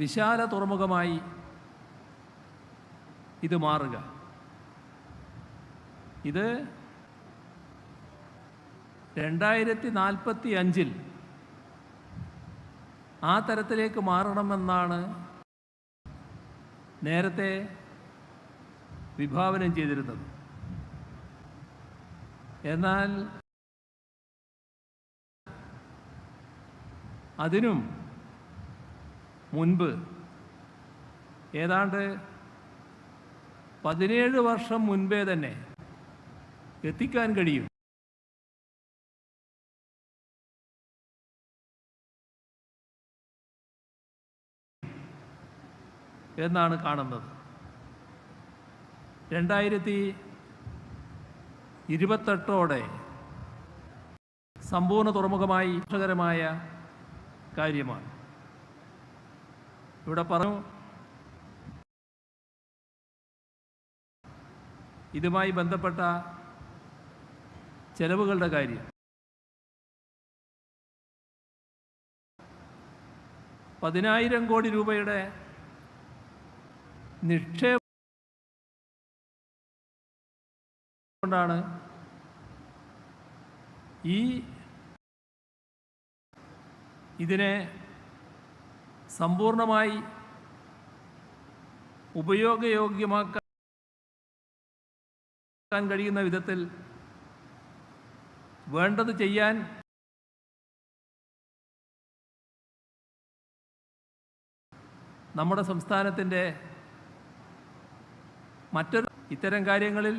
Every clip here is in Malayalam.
വിശാല തുറമുഖമായി ഇത് മാറുക. ഇത് രണ്ടായിരത്തി നാൽപ്പത്തി അഞ്ചിൽ ആ തരത്തിലേക്ക് മാറണമെന്നാണ് നേരത്തെ വിഭാവനം ചെയ്തിരുന്നത്. എന്നാൽ അതിനും മുൻപ്. ഏതാണ്ട് പതിനേഴ് വർഷം മുൻപേ തന്നെ എത്തിക്കാൻ കഴിയും. എന്നാണ് കാണുന്നത്. രണ്ടായിരത്തി ഇരുപത്തെട്ടോടെ സമ്പൂർണ തുറമുഖമായി ഇഷ്ടകരമായ കാര്യമാണ്. ഇവിടെ പറഞ്ഞു. ഇതുമായി ബന്ധപ്പെട്ട ചെലവുകളുടെ കാര്യം. പതിനായിരം കോടി രൂപയുടെ നിക്ഷേപം കൊണ്ടാണ് ഈ ഇതിനെ സമ്പൂർണമായി ഉപയോഗയോഗ്യമാക്കാൻ കഴിയുന്ന വിധത്തിൽ വേണ്ടത് ചെയ്യാൻ നമ്മുടെ സംസ്ഥാനത്തിന്റെ മറ്റൊരു ഇത്തരം കാര്യങ്ങളിൽ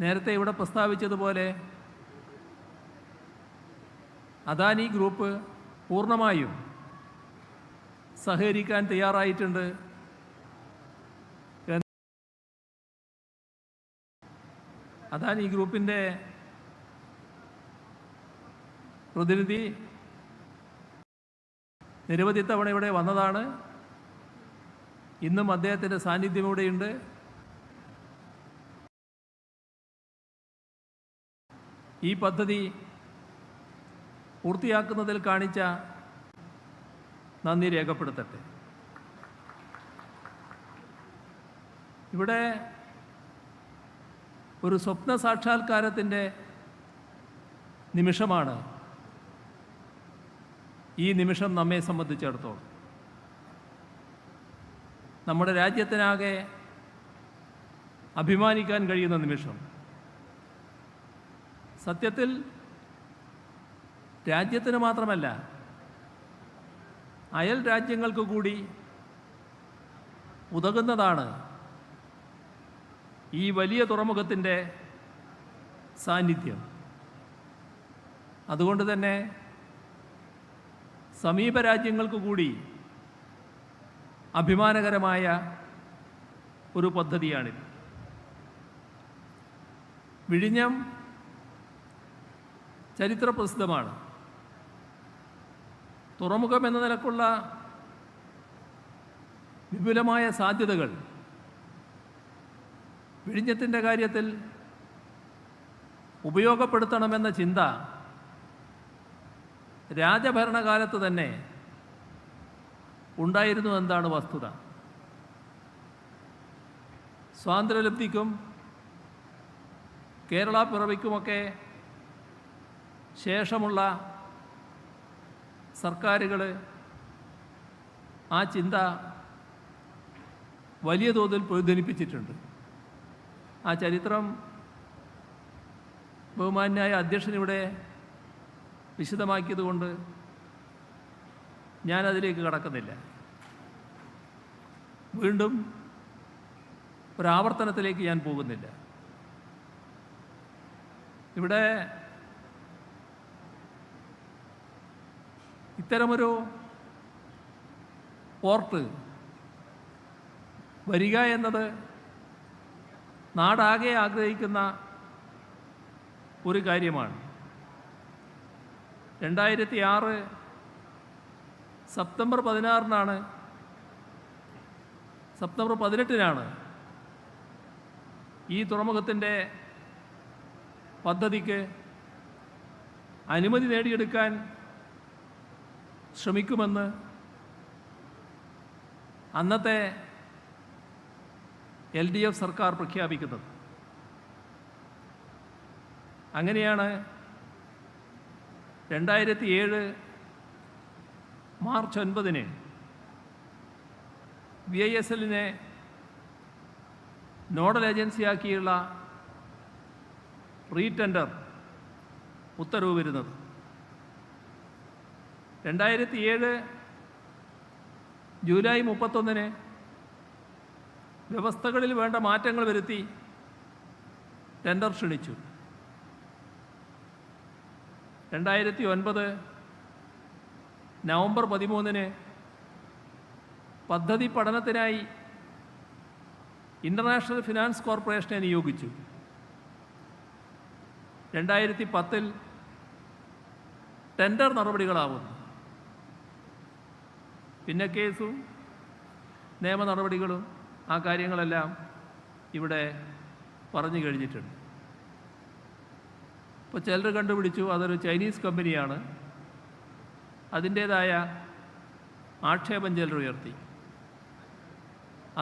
നേരത്തെ ഇവിടെ പ്രസ്താവിച്ചതുപോലെ അദാനി ഗ്രൂപ്പ് പൂർണമായും സഹകരിക്കാൻ തയ്യാറായിട്ടുണ്ട്. അദാനി ഗ്രൂപ്പിന്റെ പ്രതിനിധി നിരവധി തവണ ഇവിടെ വന്നതാണ്. ഇന്നും അദ്ദേഹത്തിന്റെ സാന്നിധ്യം ഇവിടെയുണ്ട്. ഈ പദ്ധതി പൂർത്തിയാക്കുന്നതിൽ കാണിച്ച നന്ദി രേഖപ്പെടുത്തട്ടെ. ഇവിടെ ഒരു സ്വപ്ന സാക്ഷാത്കാരത്തിന്റെ നിമിഷമാണ് ഈ നിമിഷം നമ്മെ സംബന്ധിച്ചിടത്തോളം. നമ്മുടെ രാജ്യത്തിനാകെ അഭിമാനിക്കാൻ കഴിയുന്ന നിമിഷം. സത്യത്തിൽ രാജ്യത്തിന് മാത്രമല്ല അയൽ രാജ്യങ്ങൾക്ക് കൂടി ഉതകുന്നതാണ് ഈ വലിയ തുറമുഖത്തിന്റെ സാന്നിധ്യം. അതുകൊണ്ട് തന്നെ സമീപ രാജ്യങ്ങൾക്ക് കൂടി അഭിമാനകരമായ ഒരു പദ്ധതിയാണിത്. വിഴിഞ്ഞം ചരിത്രപ്രസിദ്ധമാണ്. തുറമുഖം എന്ന നിലക്കുള്ള വിപുലമായ സാധ്യതകൾ. വിഴിഞ്ഞത്തിന്റെ കാര്യത്തിൽ ഉപയോഗപ്പെടുത്തണമെന്ന ചിന്ത രാജഭരണകാലത്ത് തന്നെ ഉണ്ടായിരുന്നു എന്താണ് വസ്തുത. സ്വാതന്ത്ര്യലബ്ധിക്കും കേരള പിറവിക്കുമൊക്കെ ശേഷമുള്ള സർക്കാരുകൾ ആ ചിന്ത വലിയ തോതിൽ പ്രതിധ്വനിപ്പിച്ചിട്ടുണ്ട്. ആ ചരിത്രം ബഹുമാന്യായ അധ്യക്ഷൻ ഇവിടെ വിശദമാക്കിയതുകൊണ്ട് ഞാനതിലേക്ക് കടക്കുന്നില്ല. വീണ്ടും ഒരാവർത്തനത്തിലേക്ക് ഞാൻ പോകുന്നില്ല. ഇവിടെ ഇത്തരമൊരു പോർട്ട് വരിക എന്നത് നാടാകെ ആഗ്രഹിക്കുന്ന ഒരു കാര്യമാണ്. രണ്ടായിരത്തി ആറ് സെപ്റ്റംബർ പതിനാറിനാണ് സെപ്റ്റംബർ പതിനെട്ടിനാണ് ഈ തുറമുഖത്തിന്റെ പദ്ധതിക്ക് അനുമതി നേടിയെടുക്കാൻ ശ്രമിക്കുമെന്ന്. അന്നത്തെ എൽ ഡി എഫ് സർക്കാർ പ്രഖ്യാപിക്കുന്നത്. അങ്ങനെയാണ് രണ്ടായിരത്തി ഏഴ് മാർച്ച് ഒൻപതിന് വി ഐ എസ് എല്ലിനെ നോഡൽ ഏജൻസിയാക്കിയുള്ള റീടെൻഡർ ഉത്തരവ് വരുന്നത്. രണ്ടായിരത്തി ഏഴ് ജൂലൈ മുപ്പത്തൊന്നിന് വ്യവസ്ഥകളിൽ വേണ്ട മാറ്റങ്ങൾ വരുത്തി ടെൻഡർ ക്ഷണിച്ചു. രണ്ടായിരത്തി ഒൻപത് നവംബർ പതിമൂന്നിന് പദ്ധതി പഠനത്തിനായി ഇന്റർനാഷണൽ ഫിനാൻസ് കോർപ്പറേഷനെ നിയോഗിച്ചു. രണ്ടായിരത്തി പത്തിൽ ടെൻഡർ നടപടികളാവുന്നു. പിന്നെ കേസും നിയമ നടപടികളും ആ കാര്യങ്ങളെല്ലാം ഇവിടെ പറഞ്ഞു കഴിഞ്ഞിട്ടുണ്ട്. ഇപ്പോൾ ചിലർ കണ്ടുപിടിച്ചു അതൊരു ചൈനീസ് കമ്പനിയാണ്. അതിന്റേതായ ആക്ഷേപം ചിലർ ഉയർത്തി.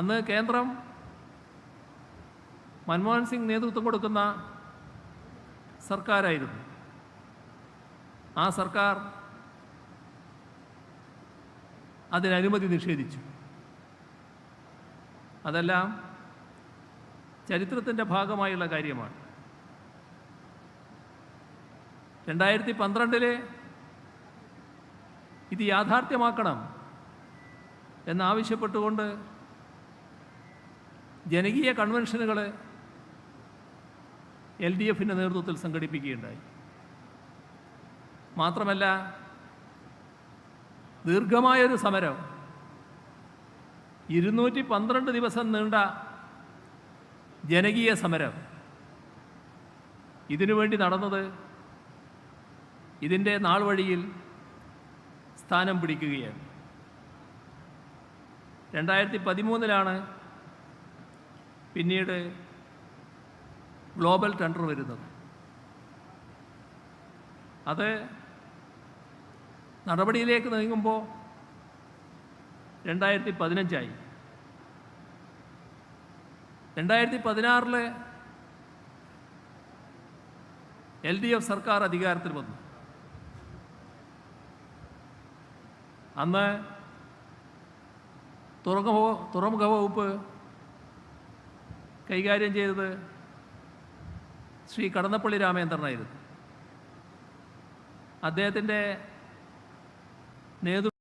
അന്ന് കേന്ദ്രം മൻമോഹൻ സിംഗ് നേതൃത്വം കൊടുക്കുന്ന സർക്കാരായിരുന്നു. ആ സർക്കാർ അതിന് അനുമതി നിഷേധിച്ചു. അതെല്ലാം ചരിത്രത്തിന്റെ ഭാഗമായുള്ള കാര്യമാണ്. രണ്ടായിരത്തി പന്ത്രണ്ടിലെ ഇത് യാഥാർത്ഥ്യമാക്കണം എന്നാവശ്യപ്പെട്ടുകൊണ്ട് ജനകീയ കൺവെൻഷനുകൾ എൽ ഡി എഫിന്റെ നേതൃത്വത്തിൽ സംഘടിപ്പിക്കുകയുണ്ടായി. മാത്രമല്ല ദീർഘമായൊരു സമരം. ഇരുന്നൂറ്റി പന്ത്രണ്ട് ദിവസം നീണ്ട ജനകീയ സമരം. ഇതിനുവേണ്ടി നടന്നത് ഇതിന്റെ നാൾ വഴിയിൽ സ്ഥാനം പിടിക്കുകയാണ്. രണ്ടായിരത്തി പതിമൂന്നിലാണ് പിന്നീട് ഗ്ലോബൽ ടെൻഡർ വരുന്നത്. അത് നടപടിയിലേക്ക് നീങ്ങുമ്പോൾ രണ്ടായിരത്തി പതിനഞ്ചായി രണ്ടായിരത്തി പതിനാറിൽ എൽ ഡി എഫ് സർക്കാർ അധികാരത്തിൽ വന്നു. അന്ന് തുറമുഖ തുറമുഖ വകുപ്പ് കൈകാര്യം ചെയ്തത് ശ്രീ കടന്നപ്പള്ളി രാമേന്ദ്രനായിരുന്നു. അദ്ദേഹത്തിന്റെ നേതൃത്വം